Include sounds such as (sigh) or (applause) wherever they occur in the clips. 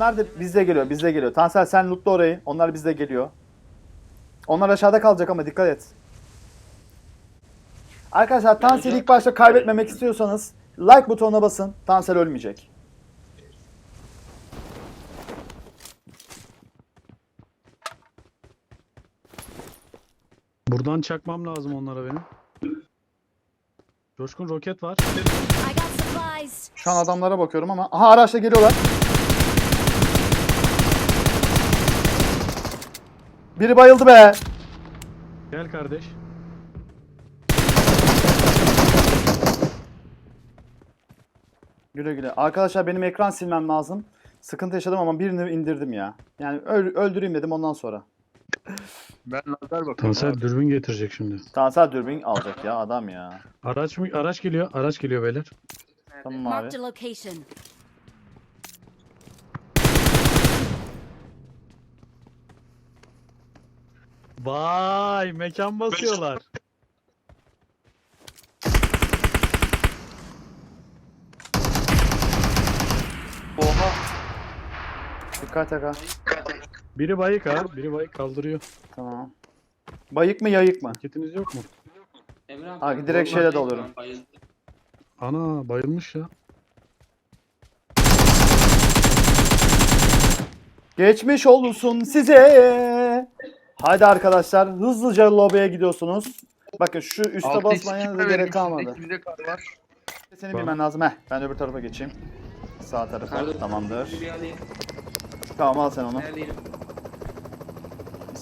Onlar da bizde geliyor, bizde geliyor. Tansel sen lootla orayı. Onlar bizde geliyor. Onlar aşağıda kalacak ama dikkat et. Arkadaşlar Tansel'i ilk başta kaybetmemek istiyorsanız like butonuna basın. Tansel ölmeyecek. Buradan çakmam lazım onlara benim. Coşkun roket var. I got supplies. Şu an adamlara bakıyorum ama. Aha araçla geliyorlar. Biri bayıldı be. Gel kardeş. Güle güle. Arkadaşlar benim ekran silmem lazım. Sıkıntı yaşadım ama birini indirdim ya. Yani öl- öldüreyim dedim ondan sonra. Ben lazer bakıyorum. Tansel abi. dürbün getirecek şimdi. Tansel dürbün alacak ya adam ya. Araç mı? Araç geliyor. Araç geliyor beyler. Tamam abi. Marked a location. Vay mekan basıyorlar. Oha. Dikkat aga. Biri bayık ha. Biri bayık kaldırıyor. Tamam. Bayık mı yayık mı? Kitiniz yok mu? Emre abi. Ha, direkt şeyle dalıyorum. Bayıldı. Ana bayılmış ya. Geçmiş olsun size. Haydi arkadaşlar hızlıca lobiye gidiyorsunuz. Bakın şu üste da gerek kalmadı. ikimizde kar var. Seni bilmen lazım. Heh ben öbür tarafa geçeyim. Sağ tarafa. Tamamdır. Tamam al sen onu.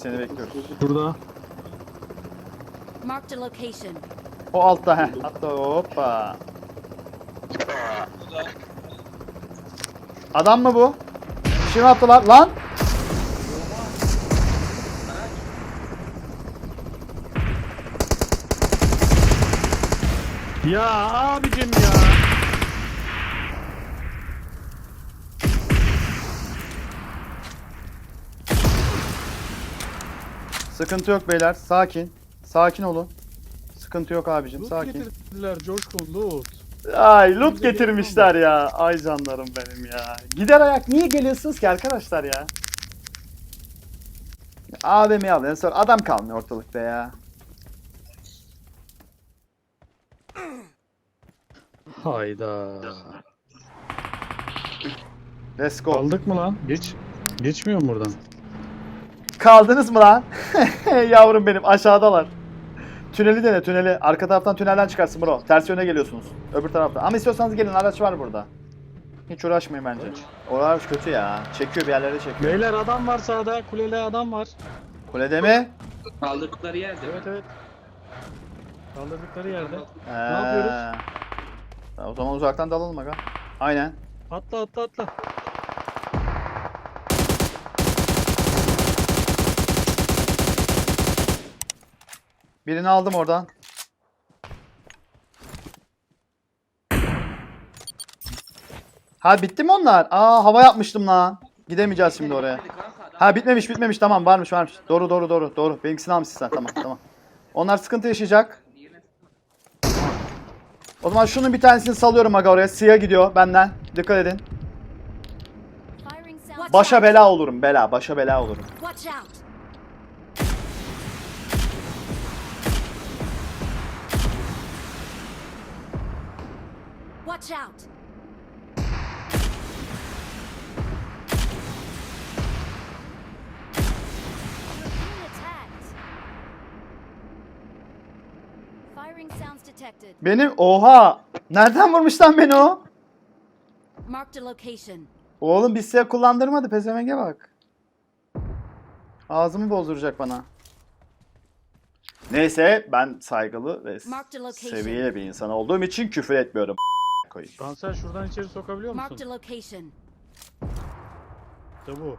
Seni bekliyoruz. Burada. Marked a location. O altta heh. Hatta hoppa. Adam mı bu? Bir şey mi attılar? Lan! Ya abicim ya. Sıkıntı yok beyler. Sakin. Sakin olun. Sıkıntı yok abicim. Loot Sakin. getirdiler Coşkun loot. Ay loot getirmişler ya. Ay canlarım benim ya. Gider ayak niye geliyorsunuz ki arkadaşlar ya? AVM'yi alın. Sonra adam kalmıyor ortalıkta ya. Hayda. Let's go. Aldık mı lan? Geç. Geçmiyor mu buradan? Kaldınız mı lan? (laughs) Yavrum benim aşağıdalar. Tüneli dene tüneli. Arka taraftan tünelden çıkarsın bro. Ters yöne geliyorsunuz. Öbür taraftan. Ama istiyorsanız gelin araç var burada. Hiç uğraşmayın bence. O araç kötü ya. Çekiyor bir yerlere çekiyor. Beyler adam var sağda. Kuleli adam var. Kulede mi? Kaldırdıkları yerde. Evet evet. Kaldırdıkları yerde. Ee, yapıyoruz? O zaman uzaktan dalalım aga. Aynen. Atla atla atla. Birini aldım oradan. Ha bitti mi onlar? Aa hava yapmıştım lan. Gidemeyeceğiz şimdi oraya. Ha bitmemiş bitmemiş tamam varmış varmış. Doğru doğru doğru doğru. Benimkisini almışsın sen tamam tamam. Onlar sıkıntı yaşayacak. O zaman şunun bir tanesini salıyorum aga oraya. Siyah gidiyor benden. Dikkat edin. Başa bela olurum bela. Başa bela olurum. Sounds detected. Benim oha. Nereden vurmuş lan beni o? Oğlum bir silah kullandırmadı pezevenge bak. Ağzımı bozduracak bana. Neyse ben saygılı ve seviyeli bir insan olduğum için küfür etmiyorum. Koyayım. Tansel şuradan içeri sokabiliyor Marked musun? a location. İşte bu.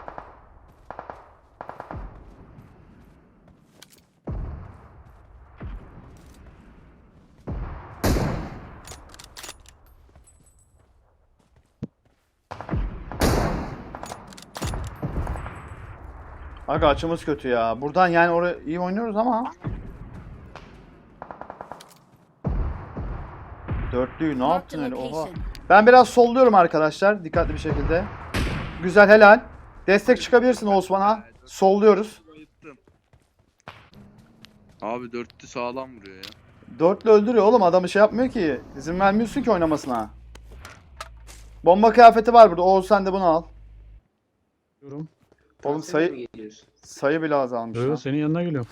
Aga açımız kötü ya. Buradan yani oraya iyi oynuyoruz ama. Dörtlüyü ne yaptın öyle? Oha. Ben biraz solluyorum arkadaşlar dikkatli bir şekilde. Güzel helal. Destek çıkabilirsin Osman'a. Solluyoruz. Abi dörtlü sağlam vuruyor ya. Dörtlü öldürüyor oğlum adamı şey yapmıyor ki. İzin vermiyorsun ki oynamasına. Bomba kıyafeti var burada. Oğuz sen de bunu al. Diyorum. Oğlum sayı sayı bile azalmış. lan. Yo, senin yanına geliyorum.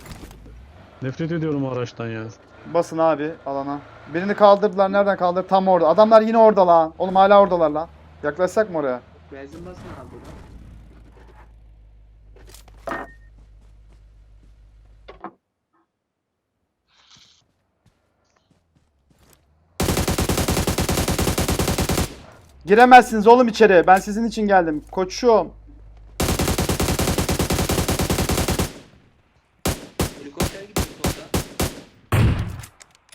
Nefret ediyorum o araçtan ya. Basın abi alana. Birini kaldırdılar. Nereden kaldırdı? Tam orada. Adamlar yine orada lan. Oğlum hala oradalar lan. Yaklaşsak mı oraya? Benzin basın abi. Giremezsiniz oğlum içeri. Ben sizin için geldim. Koçum. Helikopter gidiyor solda.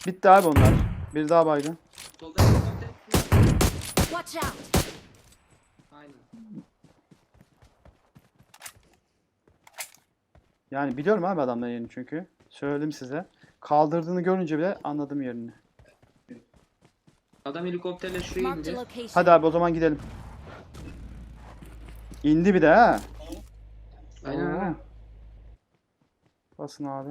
Bitti abi onlar. Bir daha baygın. Solda. Watch out! Aynen. Yani biliyorum abi adamların yerini çünkü. Söyledim size. Kaldırdığını görünce bile anladım yerini. Adam helikopterle şuraya Marked a indi. location. Hadi abi o zaman gidelim. İndi bir de ha. Aynen Oo. aynen. Basın abi.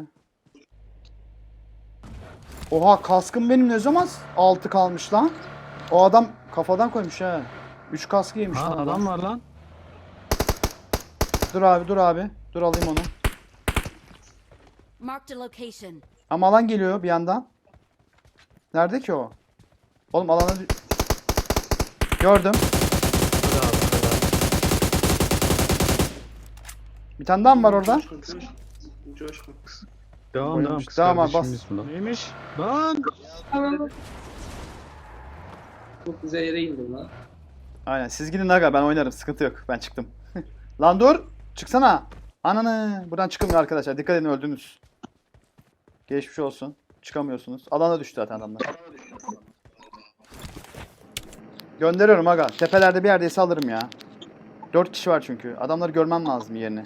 Oha kaskım benim ne zaman altı kalmış lan? O adam kafadan koymuş ha. 3 kaskı yemiş Ha lan adam var lan. Dur abi dur abi. Dur alayım onu. Marked a location. Ama alan geliyor bir yandan. Nerede ki o? Oğlum alana... dü- Gördüm. Hadi abi. hadi Bir tane daha mı var orada? Coşkun, coşkun. Coşkun. Devam devam. Kız Devam abi, kardeşim bas. bismillah. Neymiş? Lan. Çok güzel yere indim lan. Aynen siz gidin aga ben oynarım sıkıntı yok ben çıktım. (laughs) Lan dur çıksana. Ananı buradan çıkılmıyor arkadaşlar dikkat edin öldünüz. Geçmiş olsun. Çıkamıyorsunuz. Alana düştü zaten adamlar. Gönderiyorum aga. Tepelerde bir yerdeyse alırım ya. 4 kişi var çünkü. Adamları görmem lazım yerini.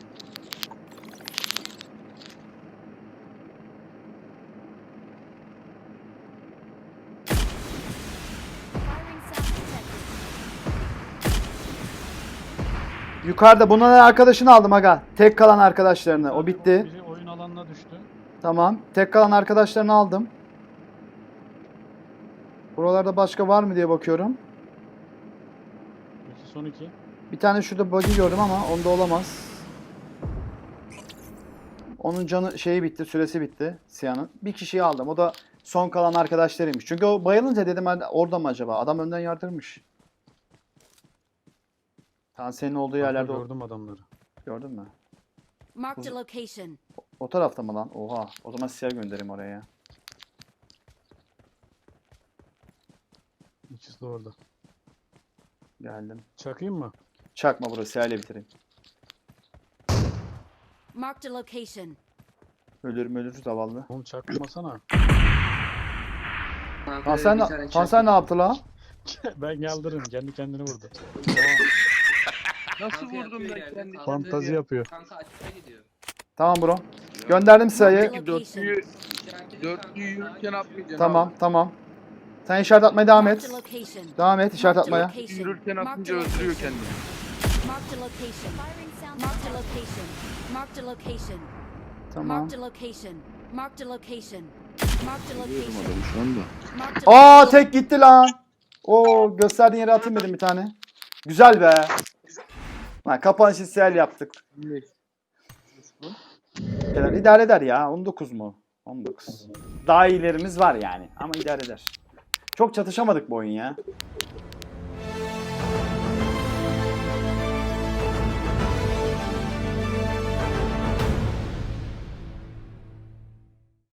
Yukarıda bunun arkadaşını aldım aga. Tek kalan arkadaşlarını. O bitti. Biri oyun alanına düştü. Tamam. Tek kalan arkadaşlarını aldım. Buralarda başka var mı diye bakıyorum. İki son iki. Bir tane şurada buggy gördüm ama onda olamaz. Onun canı şeyi bitti, süresi bitti Siyah'ın. Bir kişiyi aldım. O da son kalan arkadaşlarıymış. Çünkü o bayılınca dedim "Hadi orada mı acaba? Adam önden yardırmış. Tam senin olduğu yerlerde o- gördüm adamları. gördün mü? Marked a location. O tarafta mı lan? Oha. O zaman siyah göndereyim oraya ya. İkisi de orada. Geldim. Çakayım mı? Çakma burası siyahla bitireyim. Marked a location. Ölürüm ölür zavallı. Oğlum çakmasana. Kanka bir tane çarptı. sen ne yaptı lan? (laughs) ben yaldırırım. Kendi kendini vurdu. Nasıl Kanka vurdum ben kendi kaldı. Fantazi yapıyor. Kanka açıkta gidiyor. Tamam bro. Gönderdim location. Dörtlüyü, dörtlüyü yürürken sağa atmayacaksın Tamam abi. tamam. Sen işaret atmaya devam et. Devam et işaret atmaya. Yürürken atınca öldürüyor kendini. Marked a location. Marked a location. Marked a location. Tamam. Marked a location. Marked a location. Marked a location. şu anda. Marked a Aa tek gitti lan. Oo gösterdiğin yere atayım dedim bir tane. Güzel be. Lan kapanışı siyah yaptık. Eder, idare eder ya. 19 mu? 19. Daha iyilerimiz var yani. Ama idare eder. Çok çatışamadık bu oyun ya.